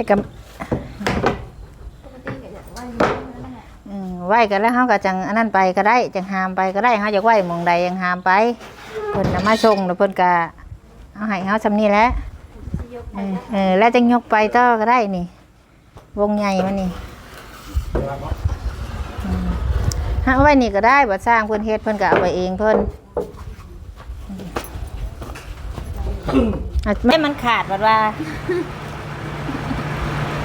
แต่กับปกติก็อยากไหว้แม่นั่นแหละอืมไหวกันแล้วเฮาก็จังอันนั้นไปก็ได้จังหามไปก็ได้เฮาอยากไหวหมองใดยังหามไปเพิ่นน่ะมาส่งแล้วเพิ่นก็เอาให้เฮาซำนี้แหละสิยกเออเออแล้วจังยกไปต่อก็ได้นี่ วงใหญ่มันนี่อืมฮะเอาไว้นี่ก็ได้บ่สร้างเพิ่นเฮ็ดเพิ่นก็เอาไว้เองเพิ่นอะแม่มันขาดบัดว่า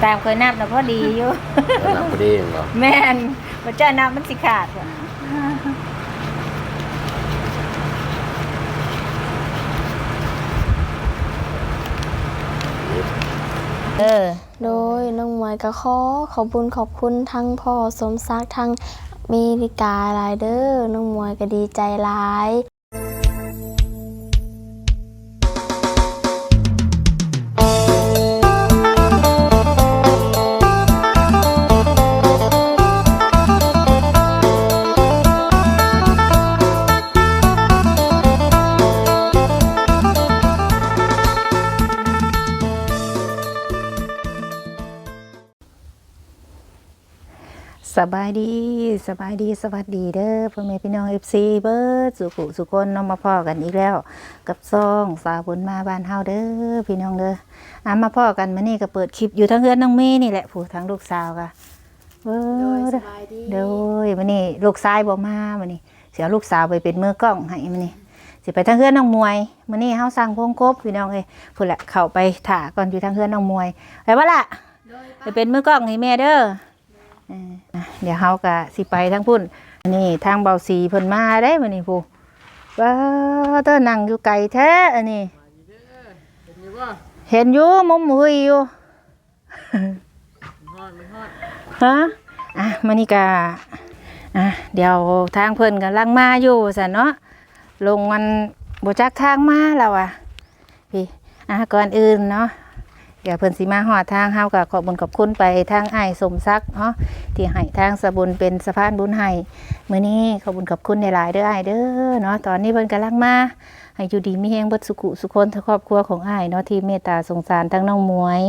ตามเคยนับนะพอดีอยู่แล้วหนักพอดีเหรอแม่นบ่เจ้านับมันสิขาดว่ะเออ โดยน้องหมวยก็ขอขอบคุญขอบคุณทั้งพ่อสมศักดิ์ทั้งอเมริกาหลายเด้อน้องหมวยก็ดีใจหลาย สบายดีสบายดีสวัสดีเด้อพ่อแม่พี่น้อง FC เบิร์ดสุขุสุคนน้องมาพ่อกันอีกแล้ว กับซองสาวบุญมาบ้านเฮาเด้อพี่น้องเด้ออะมาพ่อกันมื้อนี้ก็เปิดคลิปอยู่ทั้งเฮือนน้องเมย์นี่แหละผู้ทั้งลูกสาวก็เบิดโดยสบายดีโดยมื้อนี้ลูกชายบ่มามื้อนี้สิเอาลูกสาวไปเป็นมือกล้องให้มื้อนี้สิไปทางเฮือนน้องมวยมื้อนี้เฮาสั่งพงกบพี่น้องเอ้ยพุ่นแหละเข้าไปถ่าก่อนอยู่ทางเฮือนน้องมวยไปบ่ล่ะไปเป็นมือกล้องให้แม่เด้อ เอออะเดี๋ยวเฮาก็สิไปทั้งพุ่นอันนี่ทางเบาสีเพิ่นมาได้มื้อนี้ผู้ว้าเต้อนั่งอยู่ไกลแท้อันนี้เห็นอยู่มุมหุยอยู่ฮะอะมานี่กาอะเดี๋ยวทางเพิ่นกำลังมาอยู่สันเนาะ ลงมันบ่จักทางมาแล้วอะพี่ อะก่อนอื่นเนาะ เดี๋ยวเพิ่นสิมาหอดทางเฮาก็ขอบุญขอบคุณไปทางไอ้สมศักเนาะที่ให้ทางสะบุญเป็นสะพานบุญให้มื้อนี้ขอบุญขอบคุณในหลายเด้อไอ้เด้อเนาะตอนนี้เพิ่นกำลังมาให้อยู่ดีมีแฮงเบิดสุขุสุคนทั้งครอบครัวของไอ้เนาะที่เมตตาสงสารทั้งน้องมวย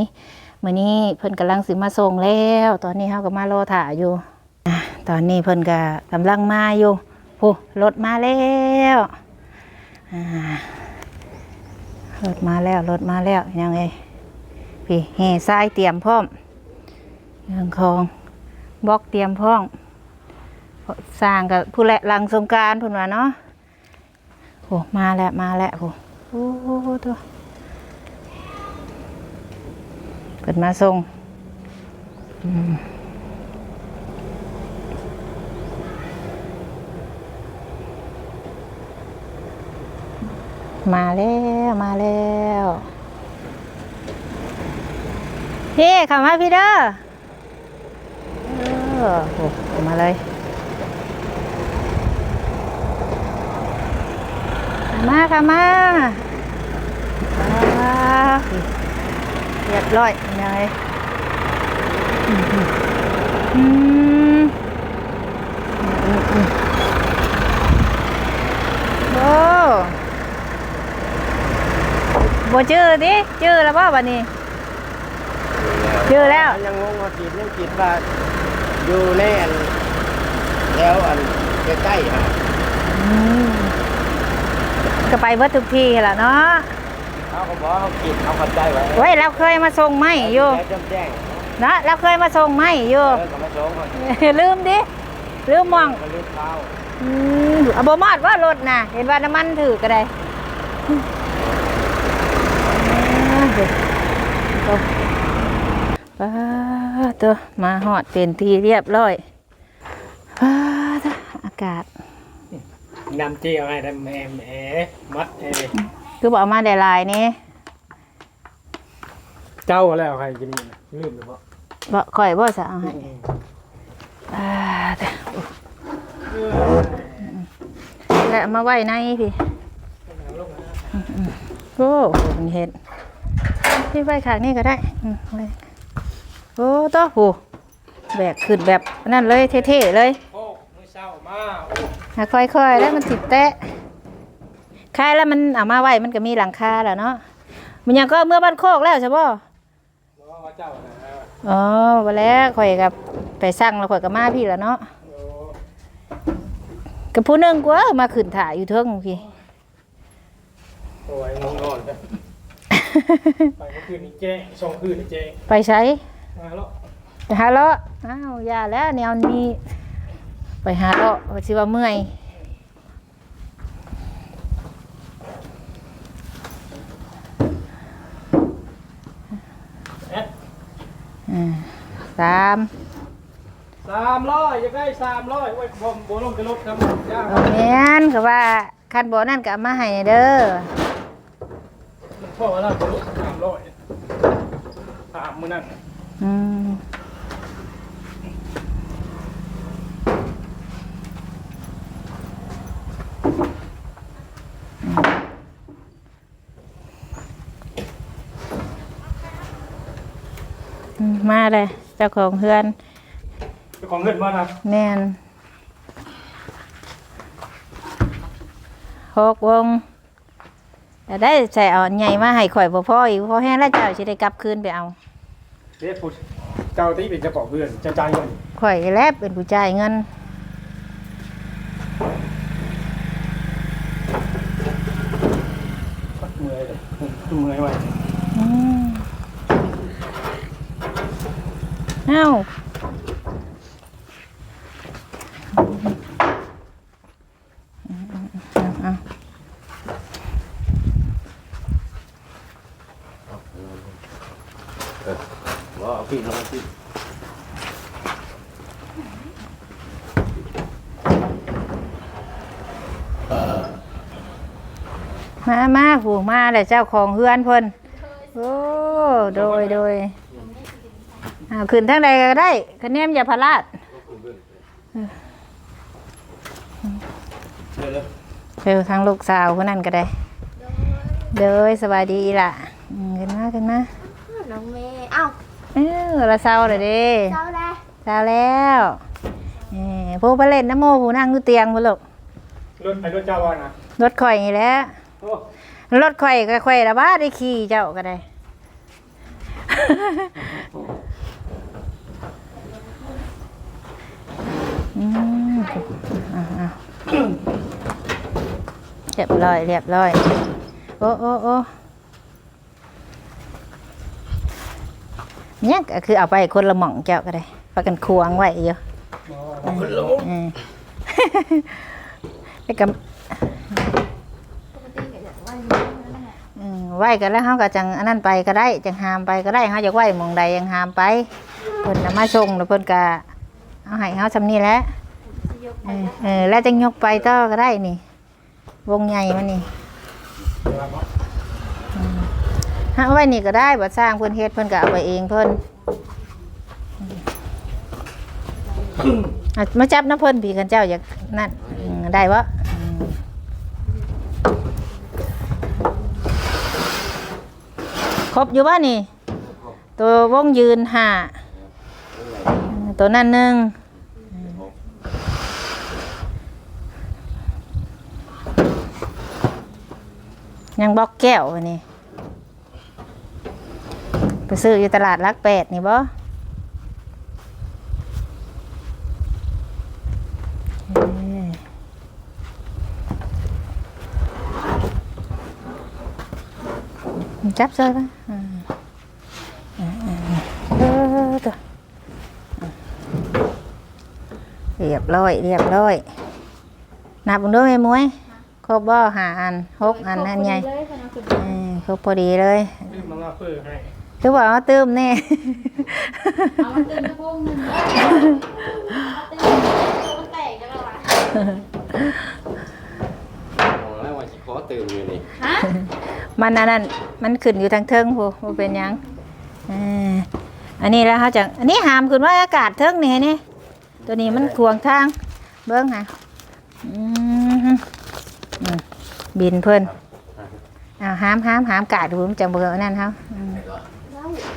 มื้อนี้เพิ่นกำลังสิมาส่งแล้ว ตอนนี้เฮาก็มารอถ่าอยู่อะตอนนี้เพิ่นก็กำลังมาอยู่โอ้รถมาแล้วอ่ารถมาแล้วรถมาแล้วยังไง พี่แห่ทรายเตรียมพร้อมเรื่องของบล็อกเตรียมพร้อมสร้างกับผู้แหละลังสงการพุ่นว่าเนาะโอ้มาแล้วมาแล้วโอ้โหตัวเปิดมาส่งมาแล้ว มาแล้ว พี่เข้ามาพี่เด้อเออโอ้กมาเลยมาค่ะมาว้าวเรียบร้อยยังไงอืมอืมอืมอืมโอ้บ่ชื่อดิชื่อแล้วป่ะบัดนี้ ชื่อแล้วยังงงว่าคิดยังคิดว่าอยู่ในอันแถวอันใกล้ๆฮะอืมก็ไปเบิดทุกที่แหละเนาะเขาก็บอกเขาคิดเขาเข้าใจไว้เว้ยเราเคยมาส่งไม้อยู่แล้วจำแจ้งนะเราเคยมาส่งไม้อยู่ เออก็มาส่งเขาลืมดิลืมมองก็ลืมเท้า อืมเอาบมอดว่ารถน่ะ เห็นว่าน้ำมันถือก็ได้ป้า ตัวมาหอดเป็นที่เรียบร้อยป้าตัวอากาศนำเจียวให้ทำแอมแอมัดเอคือบอกเอามาได้หลายนี่เจ้าแล้วใครกินนี่นะลืมหรือเปล่าบ่ข่อยบ่สะเอาให้ป้าตัวแล้วเอามาไว้ในพี่โอ้โหมันเห็ดพี่ไว้ขางนี่ก็ได้อืมไว้ โอ้ตัวโหแบกขึ้นแบบนั่นเลยเท่ๆเลยโอ้มือเศร้ามาโอ้อะค่อยๆแล้วมันติดแตะคายแล้วมันเอามาไว้มันก็มีหลังคาแล้วเนาะมันยังก็เมื่อบ้านโคกแล้วใช่ป่ะเขาเจ้านะอ๋อบ่แล้วข่อยกับไปสั่งแล้วข่อยก็มาพี่แล้วเนาะโอ้กับผู้หนึงกว่ามาขึ้นถ่ายอยู่เทิงพี่โอ้ยงงนอนกันไปเมื่อคืนนี้แจ้งสองคืนนี้แจ้งไปใช้ มาแล้วไปหาเลาะอ้าวอย่าแล้วแนวนี้ ไปหาเลาะว่าสิว่าเมื่อยเอ๊ะอืมสามสามร้อยจะได้สามร้อยโอ้ยผมโบลงจะลดครับย่างเอาแม่นก็ว่าคันบ่นั่นก็เอามาให้เด้อพ่อว่าเราจะลดสามร้อยถามมือนั่น อืมอืมมาเลยเจ้าของเฮือน เจ้าของเงินมานะแน่นหกวงแต่ได้ใส่เอาอันใหญ่มาให้ข่อยบ่พ่ออีกพอแห้งแล้วเจ้าสิได้กลับคืนไปเอา เรียกพูดเจ้าที่เป็นเจ้าของเงินจะจ่ายเงินข่อยแลบเป็นผู้จ่ายเงินเมื่อยเลยเมื่อยไว้อืมเอ้าเอา เอาว่าเอาพี่น้องพี่มามาผูมาเลยเจ้าของเฮือนเพิ่นโอ้โดยโดยเอาขึ้นทางใดก็ได้คะแนนอย่าพลาดเดี๋ยวเลยเร็วทางลูกสาวคนนั้นก็ได้ เด้อสบายดีล่ะอืมขึ้นมาขึ้นมา น้องเมย์เอ้า เออ ละเศร้าเลยเด้เจ้าแลเศร้าแล้วเออผู้ไปเล่นน้ำโมผู้นั่งอยู่เตียงพุ่นลูกรถไปรถเจ้าว่านะรถข่อยนี่แหละโอ้รถข่อยก็ข่อยละบ้าได้ขี่เจ้าก็ได้เรียบร้อยเรียบร้อย โอ้โอ้โอ้ เนี่ยก็คือเอาไปคนละหม่องเจ้าก็ได้ประกันควงไว้อยู่คนละอืมไปกับอืมไหวกันแล้วเขาก็จังอันนั้นไปก็ได้ จังหามไปก็ได้เขาจะไหวหมองใดยังหามไปเพิ่นน่ะมาส่งแล้วเพิ่นก็เอาให้เขาซำนี้แหล้วเออเออแล้วจังยกไปต่อก็ได้นี่ วงใหญ่มันนี่ฮะเอา ไว้นี่ก็ได้บัดสร้างเพิ่นเฮ็ดเพิ่นก็เอาไปเองเพิ่นอะมาจับน้ำเพิ่นพี่กันเจ้าอยากนั่นอืมได้บ่อืมครบอยู่บ่นี่ ตัววงยืนห้าอืมตัวนั้นหนึ่งยังบล็อกแก้วอันนี้ ไปซื้ออยู่ตลาดรักแปดนี่บ่เอ้ยจับเสื้อไปอืมอืมอืมเรียบร้อย เรียบร้อย นับเบิ่งด้วยไหมมวย ครบบ่หาอันหกอันอันใหญ่เออครบพอดีเลยมาว่าเพื่อให้ คือบอกว่าตื้มแน่ เอามันตื่นตะโพงหนึ่งเอาตื่นมันแตกกันแล้ววะบอกแล้วว่าสิขอตื่นอยู่นี่ฮะมันอันนั้นมันขึ้นอยู่ทางเทิงพูบ่เป็นหยังเอออันนี้แล้วเขาจะอันนี้หามขึ้นว่าอากาศเทิงนี่นี่ตัวนี้มันขวางทาง เบิ้งค่ะอืมอืมบินเพิ่นเอาหามหามหามกาดดูมันจังเบอร์นั่นเขาอืม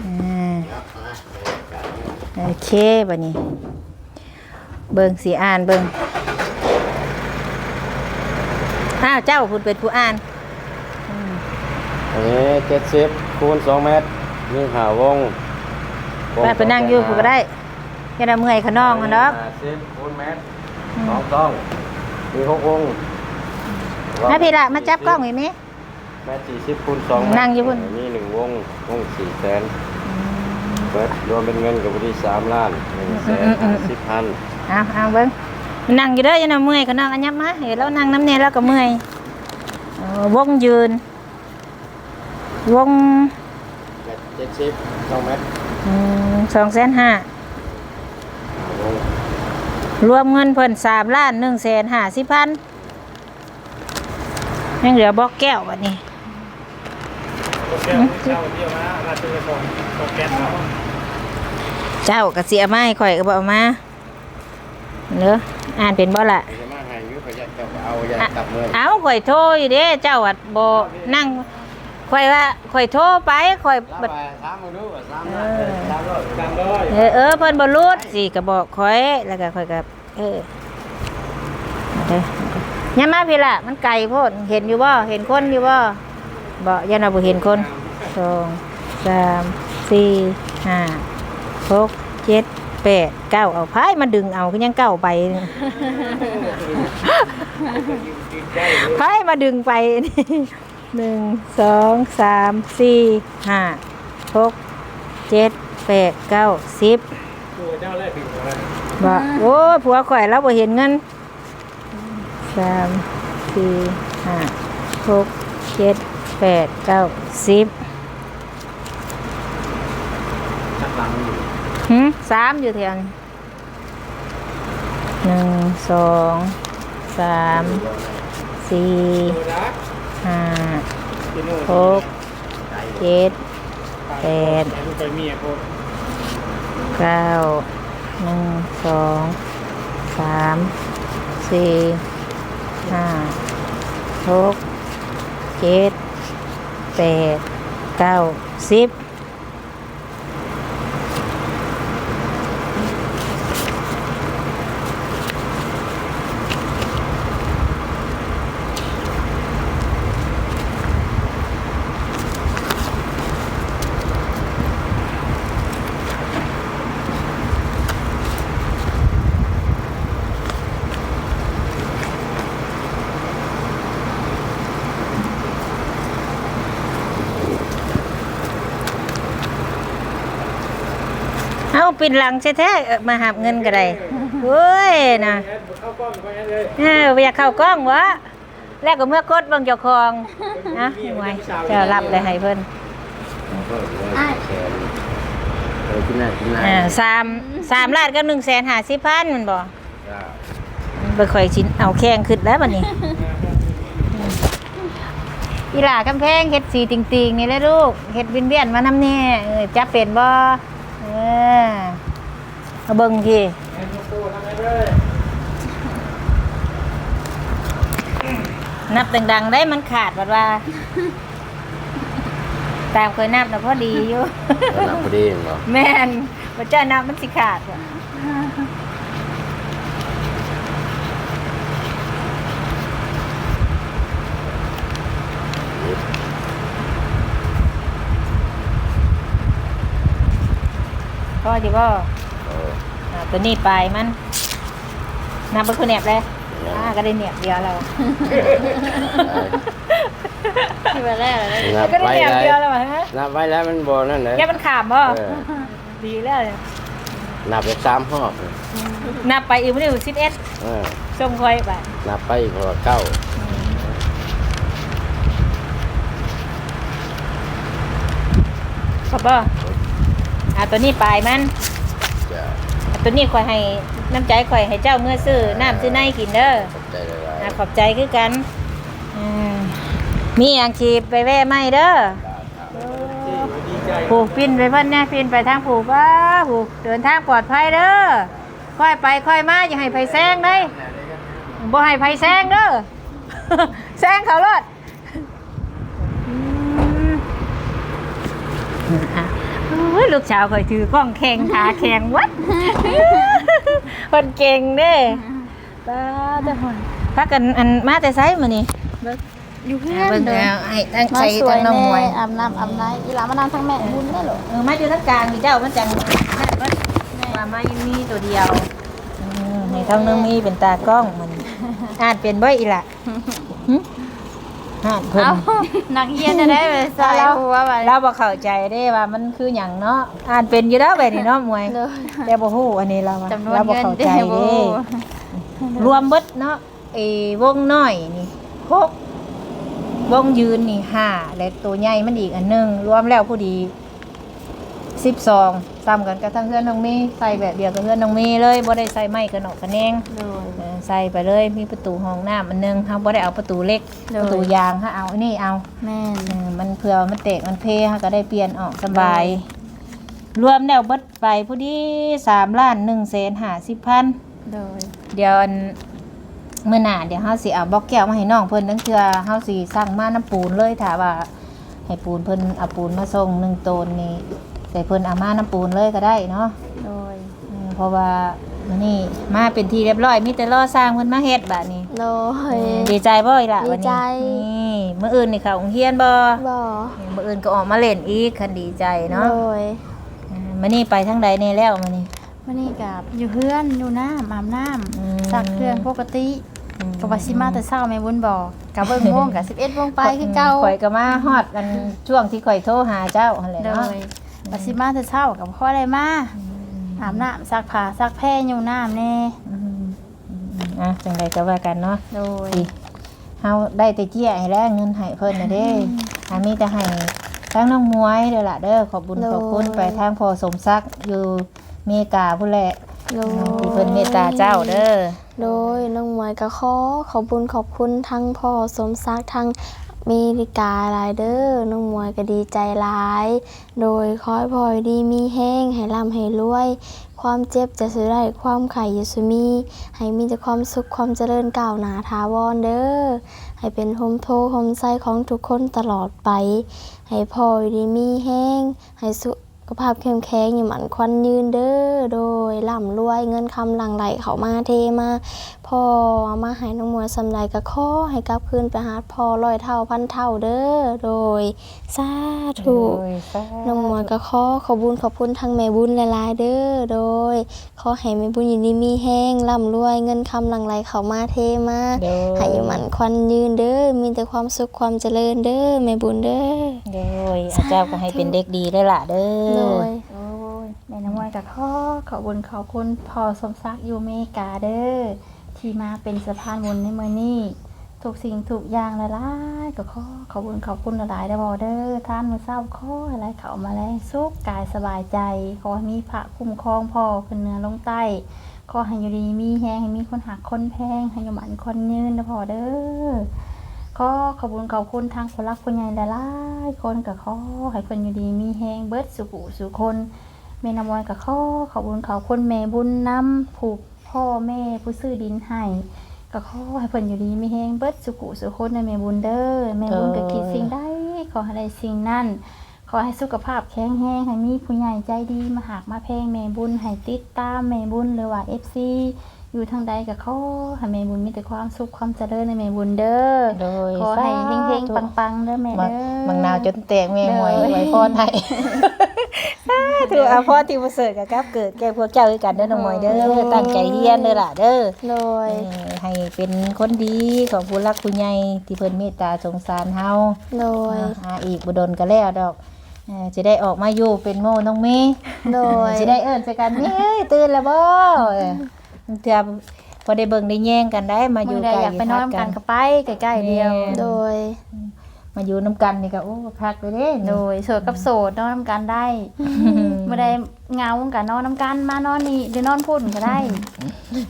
อ่าโอเคบัดนี้ เบิ่งสีอ่านเบิ่งอ้าวเจ้าคุณเป็นผู้อ่านอันนี้เจ็ดสิบคูณสองเมตรนี่หาวงไปไปนั่งอยู่ผู้ก็ได้อย่าได้เมื่อยขะน้องกันดอกสิบคูณเมตรสองต้องมีหกองค์มาพี่ละมาจับกล้องอีกไหมแม่สี่สิบคูณสองนั่งอยู่บนมีหนึ่ง วงวงสี่แสนเบิดรวมเป็นเงินกับวันที่สามล้านหนึ่งแสนห้าสิบพันเอาเอาเบิ้งนั่งอยู่เด้ออย่าได้เมื่อยขะน้องอันยับมาเห็นแล้วนั่งน้ำเนี่ยแล้วก็เมื่อยเออวงยืน วงเจ็ดสิบสองเมตรสองแสนห้าวงรวมเงินเพิ่นสามล้านหนึ่งแสนห้าสิบพันยังเหลือบอกแก้ววันนี้ โอเคเช้าเดียวมามาซื้อก่อนโอเคเนาะเจ้าก็เสียมาให้ข่อยก็บเอามาเนอะอ่านเป็นบ่ละจะมาให้อยุพยาเจ้าก็เอาอย่าตับเมื่อยเอาข่อยโทรอยู่เด้เจ้าวัดบ่นั่งข่อยว่าข่อยโทรไปข่อยแล้วบัดไปสามมาดูว่าสามล้านเออสามร้อยตามร้อยเออเออเพิ่นบ่รู้สิก็บอกข่อยแล้วก็ข่อยก็เออเอาเด้ออย่ามาพี่ละมันไกลโพดเห็นอยู่บ่เห็นคนอยู่บ่ บ่ยันเอาบ่เห็นคนสองสามสี่ห้าหกเจ็ดแปดเก้าเอาพายมาดึงเอาก็ยังเก้าไปพายมาดึงไปหนึ่งสองสามสี่ห้าหกเจ็ดแปดเก้าสิบตัวเจ้าแรกถึงอะไรบ่โอ้ผัวข่อยแล้วบ่เห็นเงินสามสี่ห้าหกเจ็ด แปดเก้าสิบชักหลังอยู่หึสามอยู่แถวนี้หนึ่งสองสามสี่ตัวรักห้าที่นู่นหกเจ็ดแปดลูกไปเมียคนเก้าหนึ่งสองสามสี่ห้าหกเจ็ด แปดเก้าสิบ ปิดหลังแท้ๆเอ่อมาหับเงินก็ได้เฮ้ยนะแอดเข้ากล้องไปแอดเลยเอออยากเข้ากล้องวะแล้วก็เมื่อกดเบางเจ้าของนะหวยเจ้ารับเลยให้เพิ่นเออเลยแสนเออกินหน้ากินหน้าอ่าสามสามล้านกับหนึ่งแสนห้าสิบพันมันบ่จ้าไปค่อยชิ้นเอาแข้งขึ้นแล้วบัดนี้ อีหล่ากำแพงเฮ็ดสีติงๆนี่แหละลูกเฮ็ดวินเวียนๆมานำแน่เออจับเป็นบ่เออ มาเบิ่งพี่แอดลูกตู้ทำไงเลยนับดังๆ ได้มันขาดบัดว่า ตามเคยนับนะพอดีอยู่แล้วหนักพอดีเหรอแม่นบ่เจ้านับมันสิขาดว่ะพ่อจิบ่เอออ่า ตัวนี้ปลายมันนับเป็นคนเนียบเลยอ่าก็ได้เนียบเดียวแล้วที่มาแรกเลยนับก็ได้ไว้เนียบแล้วเดียวแล้วฮะนับไว้แล้วมันบ่นั่นเลยแกมันขามบ่เออดีแล้วนับไปสามหอบนับไปอีกไม่ได้สิบเอ็ดเออส่งคอยไปนับไปอีกพอเก้าขอบบ่อ่าตัวนี้ปลายมันจะอ่า ตัวนี้คอยให้น้ำใจคอยให้เจ้าเมื่อซื้อน้ำซื้อในกินเด้อขอบใจหลายอ่าขอบใจคือกันอืมมีอย่างขีบไปแว่ไม่เด้อดีใจผูกปินไปเพิ่นเนี่ยปินไปทางผูกว่าผูกเดินทางปลอดภัยเด้อค่อยไปค่อยมาอย่าให้ไผแซงเด้ยบ่ให้ไผแซงเด้อ แซงเขารถอืมอะโอ้ ยลูกสาวคอยถือกล้องแข่งขาแข่งวัดคนเก่งเด้ป้าเด้อพักกันอันมาแต่ไซมื้อนี้อยู่เพื่อเบิ่นงเดิแล้วให้ทั้งมาใส่สวยทั้งน้องมวยแน่อาบน้ำอาบน้ำอีหลามานานทั้งแม่บุญได้เหรอเออมาอยู่ทั้งกลางนี่เจ้ามันจังนั่นเบิดว่าไม่มีตัวเดียวอืมให้ทั้งน้องมีเป็นตากล้องมันอ่านเป็นบ่อีหล่ะ หึอ่านเพิ่นเอานักเรียนจะได้ไปใส่หัวไปเราบ่เข้าใจเด้ว่ามันคือหยังเนาะอ่านเป็นอยู่แล้วแบบนี้เนาะมวยโดยแต่บ่ฮู้อันนี้เราอะจำนวนเราบ่เงินเข้าเด้ใจบ่เด้รวมเบิดเนาะเอวงน้อยนี่หกวงยืนนี่ห้าและตัวใหญ่มันอีกอันหนึงรวมแล้วผู้ดี12ซ้ำกันกับทั้งเพื่อนน้องเมย์ใส่แบบเดียวกับเพื่อนน้องเมย์เลยบ่ได้ใส่ไม้กระหนกกระแนง โดยเออ ใส่ไปเลยมีประตูห้องน้ำอันหนึงเฮาบ่ได้เอาประตูเล็กโดย ประตูยางเฮาเอาอันนี้เอาแม่น เออมันเผื่อมันเตะมันเพเฮาก็ได้เปลี่ยนออกสบาย รวมแล้วเบิดไปผู้ดี3ล้าน1แสน50พัน โดย เดี๋ยวอันมื้อหน้าเดี๋ยวเฮาสิเอาบล็อกแก้วมาให้น้องเพิ่นนั่นคือเฮาสิสั่งมาน้ำปูนเลยถ้าว่าให้ปูนเพิ่นเอาปูนมาส่งหนึ่งโตนนี่แต่เพิ่นเอามาน้ำปูนเลยก็ได้เนาะโดย เออเพราะว่า มื้อนี้มาเป็นที่เรียบร้อยมีแต่รอสร้างเพิ่นมาเฮ็ดบัดนี้ โดย ดีใจบ่อีหล่ะวันดีใจ นี้นี่มื้ออื่นนี่เข้าโรงเรียนบ่บ่มื้ออื่นก็ออกมาเล่นอีกคันดีใจเนาะโดยเออมื้อนี้ไปทางใดแน่แล้วมื้อนี้วันนี้กับอยู่เพื่อนอยู่น้ำอาบน้อืมำซักเครื่องปกติอืมกับว่าสิมาแต่เช้าแม่บุญบอกกับเบิ่งโมงกับ11โมงไปคือเก่าข่อยก็มาฮอดอันช่วงที่ข่อยโทรหาเจ้าหั่นแหละโดเนาะ ยว่าสิมาแต่เช้ากับพ่ออะไรมา อาบน้ำซักผ้าซักแพร่อยู่น้ำแน่อืมอืมอะจังใดก็ว่ากันเนาะโดยสิเฮาได้แต่เจี้ยให้แล้วเงินให้เพิ่นน่ะเด้อันมีแต่ให้ทั้งน้องมวยเด้อล่ะเด้อขอบบุญขอบคุณไปทางพ่อสมศักดิ์อยู่อเมริกาพุ่นแหละโดยที่เพิ่นเมตตาเจ้าเด้อ โดยน้องมวยก็ขอขอบคุณขอบคุณทั้งพ่อสมศักดิ์ทั้งอเมริกาลายเดอร์น้องมวยก็ดีใจหลาย โดยคอยพอยดีมีแห้งให้ร่ำให้รวย ความเจ็บจะสุได้ความไข่ยสุมี ให้มีแต่ความสุขความเจริญก้าวหนาทาวรเด้อให้เป็นโฮมโทโฮมไซของทุกคนตลอดไป ให้พอยดีมีแห้งให้สุข ภาพเข้มแข็งอยู่หมันควันยืนเด้อโดยร่ำรวยเงินคำหลั่งไหลเขามาเทมาพ่อเอามาให้น้องมวยสำไรก็ขอให้กลับคืนไปหาพ่อร้อยเท่าพันเท่าเด้อโดยสาธุโอ้ยสาธุน้องมวยก็ขอขอบคุญขอบคุณทางแม่บุญหลายๆเด้อโดยขอให้แม่บุญยินดีมีแห้งร่ำรวยเงินคำหลั่งไหลเขามาเทมาโดยให้อยู่หมันควันยืนเด้อมีแต่ความสุขความเจริญเด้อแม่บุญเด้อโดยอาเจ้าก็ให้เป็นเด็กดีได้อล่ะเด้โดอยโอ้ยแม่น้ำมวยกับข้อขอบคุญขอบคุณพ่อสมศักดิ์อยู่เมกาเด้อที่มาเป็นสะพานบุญในมือนี้ทุกสิ่งทุกอย่างละลายๆก็ขอขอบคุญขอบคุณหลายๆได้บอเด้อท่านมือเศร้าข้ออะไรเขามาแรงสุขกายสบายใจ ขอให้มีพระคุ้มครองพ่อขึ้นเหนือลงใต้ขอให้อยู่ดีมีแห้งให้มีคนหักคนแพงให้ยมันคนยืนนะพอเด้อ ขอขอบคุณขอบคุณทางคนรักคนใหญ่หลายๆคนกับขอให้คนอยู่ดีมีแหงเบิดสุขุสุคนเมนามอยกับขอขอบคุณขอบคุณแม่บุญนำผูกพ่อแม่ผู้ซื้อดินให้ก็ขอให้เพิ่นอยู่ดีมีแหงเบิดสุขุสุคนในแม่บุญเด้อแม่บุญก็คิดสิ่งใดขอให้ได้สิ่งนั้นขอให้สุขภาพแข็งแรงให้มีผู้ใหญ่ใจดีมาหากมาแพงแม่บุญให้ติดตามแม่บุญหรือว่า FC อยู่ทางใดก็ขอให้แม่บุญมีแต่ความสุขความเจริญในแม่บุญเด้อโดยขอให้สาธุเฮงๆปังๆเด้อแม่มัเด้อมังนาวจนแตกแม่หวยเด้อไว้พรให้สาธุอาพ่อที่ประเสริฐกับกับเกิดแก่พวกเจ้าคือกันเด้อน้องหมวยเด้อตั้งใจเรียนเด้อล่ะเด้อโดยเออให้เป็นคนดีของผู้รักผู้ใหญ่ที่เพิ่นเมตตาสงสารเฮาโดยอ่าอีกบ่ดนก็แล้วดอกเออจะได้ออกมาอยู่เป็นโมน้องเมย์โดยสิได้เอิ้นใส่กันเมย์เอ้ยตื่นแล้วบ่ เออเทื่อพอได้เบิ่งได้แย่งกันได้ มาอมื้ยู่อใดใกล้อยากไปนอนกันก็ไปใกล้ๆเดียว แม่ โดย มาอยู่นํกันนี่ก็โอ้พักเลยเด้โดยโสดกับโสดนอนน้ำกันได้เมื่อใดเหงากันนอนน้ำกันมานอนนี่หรือนอนพุ่นก็ได้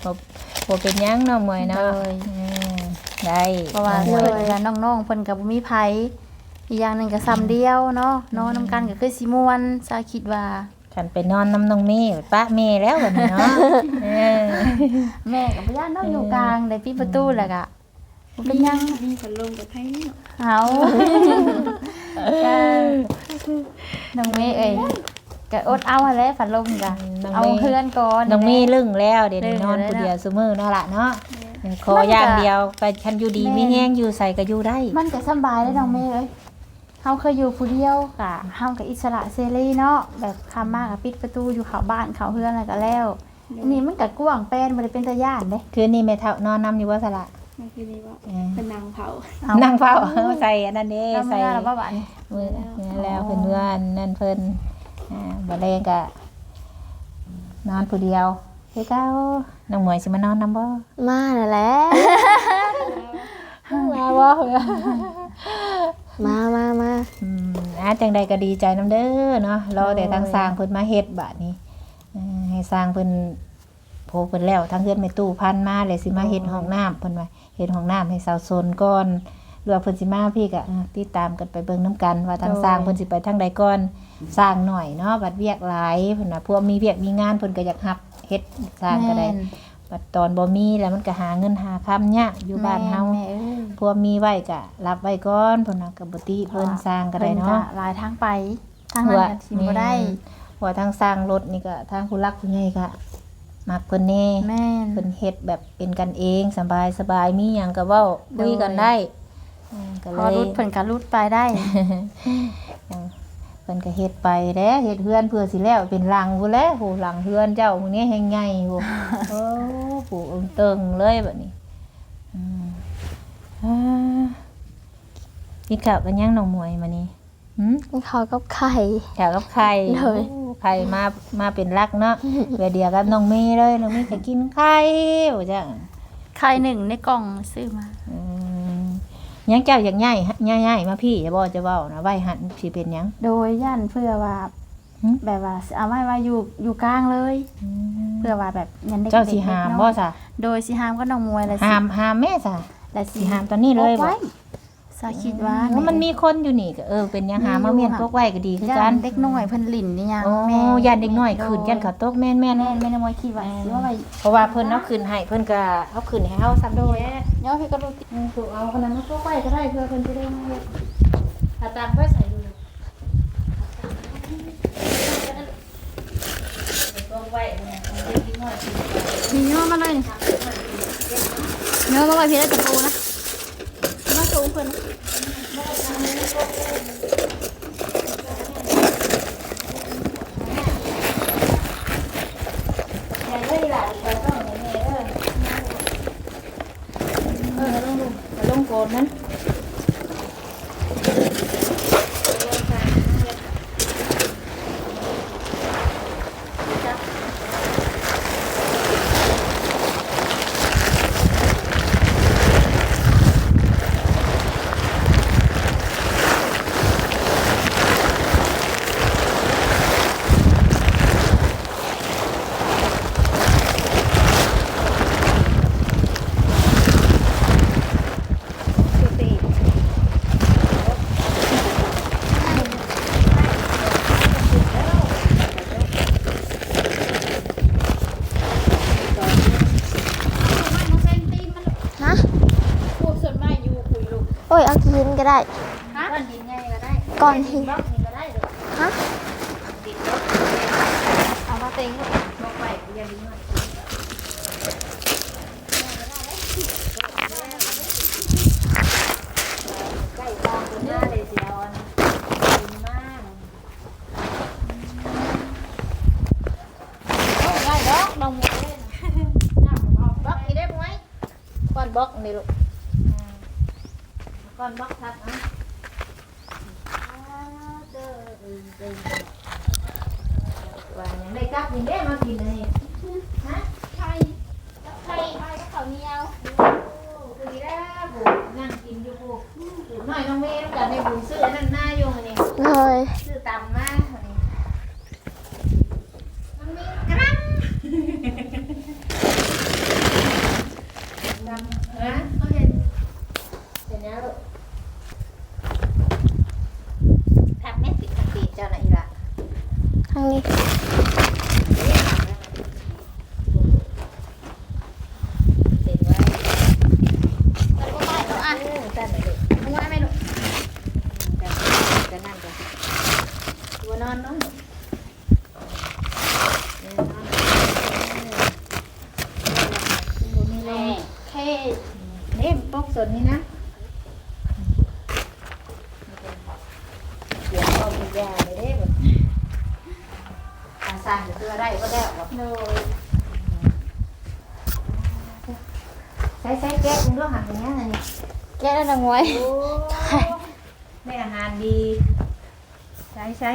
บ่บ่เป็นหยังเนาะหมวยเนาะโดยเออได้เพราะว่าหมเพิ่วยนกับน้องๆเพิ่นกับบ่มีไผอีกอย่างหนึงก็ซ้ำเดียวเนาะนอนน้ำกันก็คือสิม่วนซาคิดว่า ฉันไปนอนน้ำน้องเมย์ป้าเมย์แล้ววันนี้เนาะเออแม่กับย่านน้องอยู่กลางได้ปิดประตูแล้วก็บ่เป็นหยังมีพัดลมกับไพ่เอาก็น้องเมย์เอ้ยก็อดเอาหั่นแหละฝันลมก็เอาเพื่อนก่อน น้องเมย์ลึ่งแล้วเดี๋ยวนี้ลึ่งนอนแล้วผู้เดียวเนาะซุมื้อเนาะล่ะเนาะขออย่างเดียวไปคันอยู่ดีแม่มีแห้งอยู่ใส่ก็อยู่ได้ มันก็สำบายได้น้องเมย์เอ้ย เฮาเคยอยู่ผู้เดียวกะเฮากับอิสระเสรีเนาะแบบคำมากกับปิดประตูอยู่เขาบ้านเขาเฮือนอะไรก็แล้วอันนี้มันก็กว้างแป้นบ่ได้เป็นตาย่านเด้คืนนี้แม่เฒ่านอนนํอยู่บ่สละนั่นคือนี่ว่าเออเป็นนางเผาเอานั่งเฝ้าใส่อันนั้นเด้แล้วใส่ใส่แล้วบ่บาดนี้มือนี่แล้วเพิ่นเพื่อนนั่นเพิ่นอ่าบ่แรงก็นอนผู้เดียวคือเก่าน้องหมวยสิมานอนนํบ่มานั่นแหละมาบ่ มามามาอืมอะจังใดก็ดีใจนํเด้อเนาะรอแต่ทางสร้างเพิ่นมาเฮ็ดบัดนี้อ่าให้สร้างเพิ่นโพเพิ่นแล้วทางเฮือนแม่ตู้พันมาเลยสิมาเฮ็ดห้องน้ำเพิ่นว่าเฮ็ดห้องน้ำให้สาวโซนก่อนหรือว่าเพิ่นสิมาพี่ก็อ่าติดตามกันไปเบิ่งนํกัน ว่าทางสร้างเพิ่นสิไปทางใดก่อนสร้างหน่อยเนาะบัดเวียกหลายเพิ่นว่าพวกมีเวียกมีงานเพิ่นก็อยากรับเฮ็ดสร้างก็ได้ แม่น บัดตอนบ่มีแล้วมันก็หาเงินหาคำยากอยู่บ้านเฮาแม่เอ้ยพวกมีไว้ก็รับไว้ก่อนเพิ่นน่ะก็บ่ติเพิ่นสร้างก็ได้เนาะพิ่หลายทางไปทางนั้นก็สิบ่ได้ว่าทางสร้างรถนี่ก็ทางผู้รักผู้ใหญ่ก็มักเพิ่นแน่แม่น เพิ่นเฮ็ดแบบเป็นกันเองสบายสบายมีหยังก็เว้าคุยกันได้อืมก็พเลอย รุดเพิ่นก็รุดไปได้ ยังเพิ่นก็เฮ็ดไปแหล้วเฮ็ดเฮือนเพื่อสิแล้วเป็นหลังพู้นแหล้วโหหลังเฮือนเจ้ามื้อนี้แฮงใหญ่โห โอ้ ผู้องค์เติงเลยบัดนี้อืมอ่ากินข้าวกันยังน้องหมวยมื้อนี้หืมเขากับไข่ข้าวกับไข่เลยโอ้ไข่มามาเป็นรักเนาะเวลาเดียวกับน้องเมย์เลยน้องเมย์ก็กินไข่ว่าจังไข่หนึ่งในกล่องซื้อมาอืมยังเจ้าอยากง่ายง่ายๆมาพี่จะบอกจะเว้านะไว้หันสิเป็นหยัง โดยย่านเพื่อว่าหึแบบว่าเอาไว้ว่าอยู่อยู่กลางเลย เพื่อว่าแบบยันเด็กเจ้าสิหามบ่ซะโดยสิหามก็น้องมวยและหามหามแม่ซะ และสิหามตอนนี้เลยไว้บ่สาคิดว่าโอ้มันมีคนอยู่นี่ก็เออเป็นหยังหามมาเมียนพวกไว้ก็ดีคือย่ากันนเด็กน้อยเพิ่นหลิ่นนี่ยังโอ้แม่ยันเด็กน้อยขึ้นยันเขาตกแม่นแม่นแม่นแม่นมวยคิดว่าสิว่าไว้เพราะว่าเพิ่นเอาขึ้นให้เพิ่นก็เอาขึ้นให้เฮาซ้ำโดยย่อพี่ก็รู้ติถูกเอาขนาดนั้นพวกไว้ก็ได้เพื่อเพิ่นจะได้มาเฮ็ดถ้าตามไว้ใส่ ดูเลยพวกไว้เนี่ยเด็กน้อมาเลยนี่อมาไว้พี่ได้ตะปูนะมาสูงเพิ่นอย่าเลยล่ะเราต้องอย่างลงลงโกนนั้นสิ ฮะ พวกส่วนมากอยู่คุยลูก โอ้ยเอา กินก็ได้ก้อนหินไงก็ได้ก้อนหิน บล็อกนี่ก็ได้ลูกฮะเอามาเต็งลูกลงไปอย่าลืมหน่อยใกล้ตามตัวหน้าเลยสิเอาอันดีมากได้ดอกน้องมวยเล่นบล็อกอีได้ไหมก้อนบล็อกนี่ลูกอ่าก้อนบล็อกทับอะว่ายังได้กลับยังได้มากินเลยฮะ ไข่ไข่ไข่ข้าวเหนียว คือดีแล้วบุนั่งกินอยู่บุบุหน่อยน้องเมย์ต้องการในบุซื้ออันนั่นหน้าโยงอันนี้ เลย ซื้อตำมาอันนี้น้องเมย์กระดังดำฮะเขาเห็นเห็นแล้วลูกทับแม่ติดทับตีนเจ้าหน่ะอีละ ทางนี้ ติดไว้ แล้วก็ไปแล้วอะ เออสั้นหน่อยลูก มึงว่าไหมลูก จะนั่งกันตัวนอนเนาะเออนอนบุมีลม เท่ นี่ปกสนนี่นะ แล้ว โดย ใช้ใช้แก้คุณด้วยหักอย่างเงี้ยนี่ แก้แล้วน้องมวยโอ้ได้อาหารดีใช้ใช้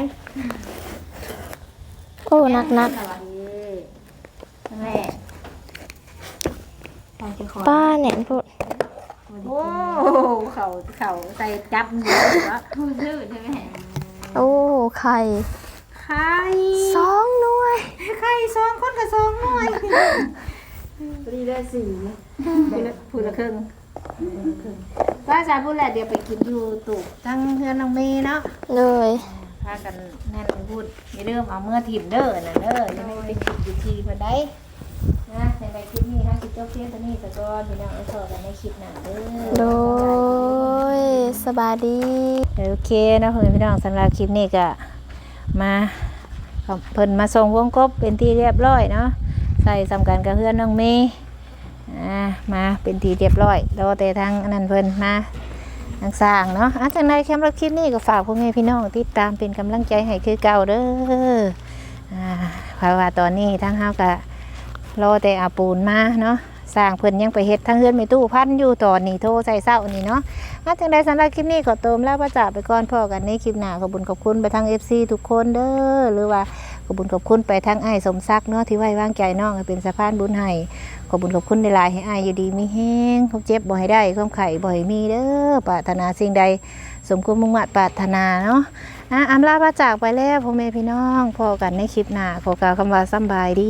โอ้หนักหนักนั่นแหละใส่จะขอป้าแหนนพูดโอ้เขาเขาใส่จับอยู่แล้วพูดชื่อใช่ไหมโอ้ไข่ไข่สองหน่วยไข่สองคนกับสองหน่วยพอดีได้สี่พูดละพูดละครึ่ง ว่าจะพูดแหละเดี๋ยวไปกินอยู่ตุกทั้งเพื่อนน้องเมย์เนาะเลยพากันแน่นพูดอย่าเริ่มเอาเมื่อถิ่มเด้อน่ะเด้อจะไม่ไปกินอยู่ทีมาได้นะในใบคลิปนี้ถ้าคิดเจ้าเพี้ยนตัวนี้สะก้อนพี่น้องเอาต่อกันในคลิปหน้าเด้โดอยสบายดีโอเคเนาะเพื่อนพี่น้องสำหรับคลิปนี้ก็มาขอบเพิ่นมาส่งวงกบเป็นที่เรียบร้อยเนาะใส่สำคัญกับเพื่อนน้องเมย์ อ่ามาเป็นทีเรียบร้อยรอแต่ทางอันนั้นเพิ่นมาทางสร้างเนาะอะจังไดแคมป์รับคลิปนี้ก็ฝากพ่อแม่พี่น้องติดตามเป็นกำลังใจให้คือเก่าเด้ออ่าเพราะว่าตอนนี้ทางเฮาก็รอแต่อาปูนมาเนาะสร้างเพิ่นยังไปเฮ็ดทางเฮือนไม่ตู้พันอยู่ตอนนี้โทรใส่เศร้านี่เนาะอาจังใดสำหรับคลิปนี้ขอเติมแล้วประจาไปก่อนพอกันในคลิปหน้าขอบุญขอบคุณไปทาง FC ทุกคนเด้อหรือว่า ขอบุญขอบคุณไปทั้งไอ้สมซักเนาะที่ไว้วางใจน้องให้เป็นสะพานบุญให้ขอบุญขอบคุณในลายให้ไอ้อยู่ดีมีแห้งควาเจ็บบ่ให้ได้ความไข่บ่อยมีเด้อปรารถนาสิ่งใด สมควรมมุ่งมั่นปรารถนาเนาะอะอำลาพระจากไปแล้วพ่อแม่พี่น้องพอกันในคลิปหน้าขอกล่าวคำว่าสบายดี